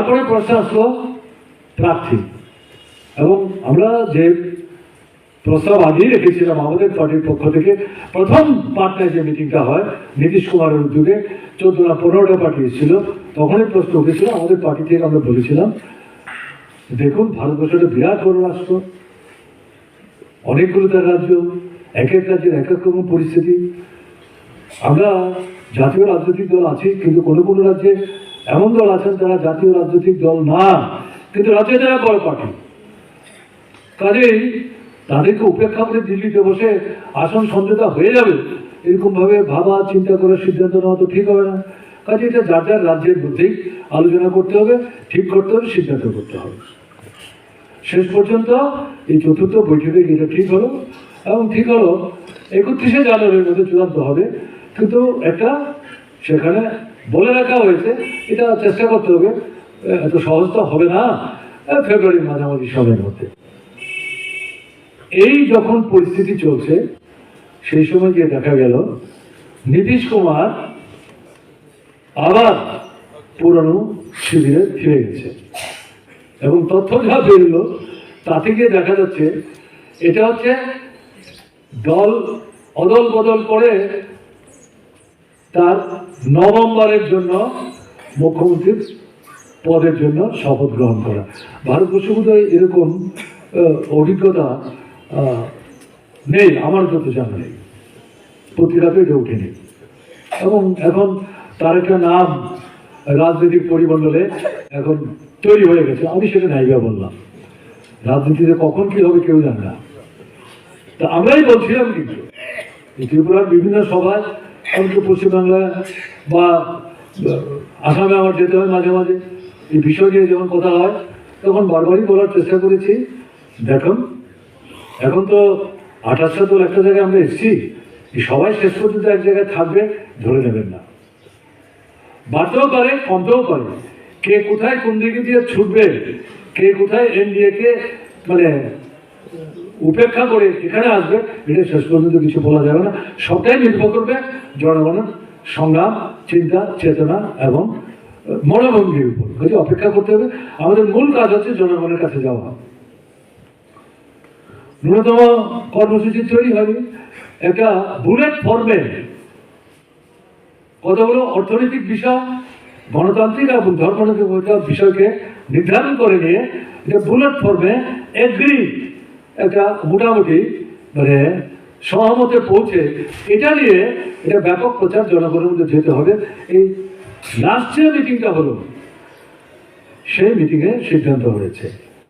তারপরে প্রশ্ন আসলো প্রার্থী এবং আমরা যে প্রস্তাব আগেই রেখেছিলাম আমাদের পার্টির পক্ষ থেকে, প্রথম পার্টনার যে মিটিংটা হয়, নীতিশ কুমারের উদ্যোগে চোদ্দ না পনেরোটা পার্টি এসেছিল, তখনই প্রশ্ন উঠেছিল, আমাদের পার্টি থেকে আমরা বলেছিলাম, দেখুন ভারতবর্ষ একটা বিরাট বড় রাষ্ট্র অনেকগুলো তার রাজ্য, এক এক রাজ্যের এক এক রকম পরিস্থিতি। আমরা জাতীয় রাজনৈতিক দল আছি, কিন্তু কোনো কোনো রাজ্যে এমন দল আছেন তারা জাতীয় রাজনৈতিক দল না, কিন্তু রাজ্যে তারা বড় পার্টি। কাজেই তাদেরকে উপেক্ষা করে দিল্লিতে বসে আসন সমঝোতা হয়ে যাবে এরকম ভাবে, চিন্তা করে সিদ্ধান্ত নেওয়া তো ঠিক হবে না। কাজে এটা যার যার রাজ্যের মধ্যেই আলোচনা করতে হবে, ঠিক করতে হবে, সিদ্ধান্ত করতে হবে। শেষ পর্যন্ত এই চতুর্থ বৈঠকে যেটা ঠিক হলো এবং ঠিক হলো একত্রিশে জানুয়ারির মধ্যে চূড়ান্ত হবে, কিন্তু একটা সেখানে বলে রাখা হয়েছে, এটা চেষ্টা করতে হবে। এত সহজ তো হবে না। ফেব্রুয়ারির মাঝামাঝি সময়ের মধ্যে। এই যখন পরিস্থিতি চলছে, সেই সময় গিয়ে দেখা গেল, নীতিশ কুমার আবার পুরনো শিবিরে ফিরে গেছে। এবং তথ্য যা বেরলো তাতে গিয়ে দেখা যাচ্ছে, এটা হচ্ছে দল অদল বদল করে তার নভেম্বরের জন্য মুখ্যমন্ত্রীর পদের জন্য শপথ গ্রহণ করা। ভারতবর্ষ বোধহয় এরকম অভিজ্ঞতা নেই, আমার যত জানা নেই। পত্রিকাতে এটা উঠেনি এবং এখন তার একটা নাম রাজনৈতিক পরিমণ্ডলে এখন তৈরি হয়ে গেছে। আমি সেটা নাইবা বললাম। রাজনীতিতে কখন কি হবে কেউ জানে না। তা আমরাই বলছিলাম কিন্তু। ত্রিপুরার বিভিন্ন সভায় এমনকি পশ্চিমবাংলায় বা আসামে আমার যেতে হয় মাঝে মাঝে। এই বিষয় নিয়ে যখন কথা হয়, তখন বারবারই বলার চেষ্টা করেছি, দেখুন, এখন তো আঠাশটা দল একটা জায়গায় আমরা এসেছি সবাই শেষ পর্যন্ত এক জায়গায় থাকবে, ধরে নেবেন না। বাড়তেও পারে, কমতেও পারে। কে কোথায় কোন দিকে দিয়ে ছুটবে, কে কোথায় এনডিএ কে মানে উপেক্ষা করে এখানে আসবে। এটা শেষ পর্যন্ত কিছু বলা যাবে না। সবটাই নির্ভর করবে জনগণের সংগ্রাম, চিন্তা, চেতনা এবং মনোভঙ্গির উপর। কাজে অপেক্ষা করতে হবে। আমাদের মূল কাজ হচ্ছে জনগণের কাছে যাওয়া। ন্যূনতম কর্মসূচি তৈরি হবে একটা বুলেট ফর্মে কতগুলো অর্থনৈতিক বিষয়, গণতান্ত্রিক এবং ধর্মনিরপেক্ষ বিষয়কে নির্ধারণ করে নিয়ে এটা বুলেট ফর্মে এগ্রি একটা মোটামুটি মানে সহমতে পৌঁছে, এটা নিয়ে এটা ব্যাপক প্রচার জনগণের মধ্যে যেতে হবে। এই লাস্ট যে মিটিংটা হলো, সেই মিটিংয়ে সিদ্ধান্ত হয়েছে।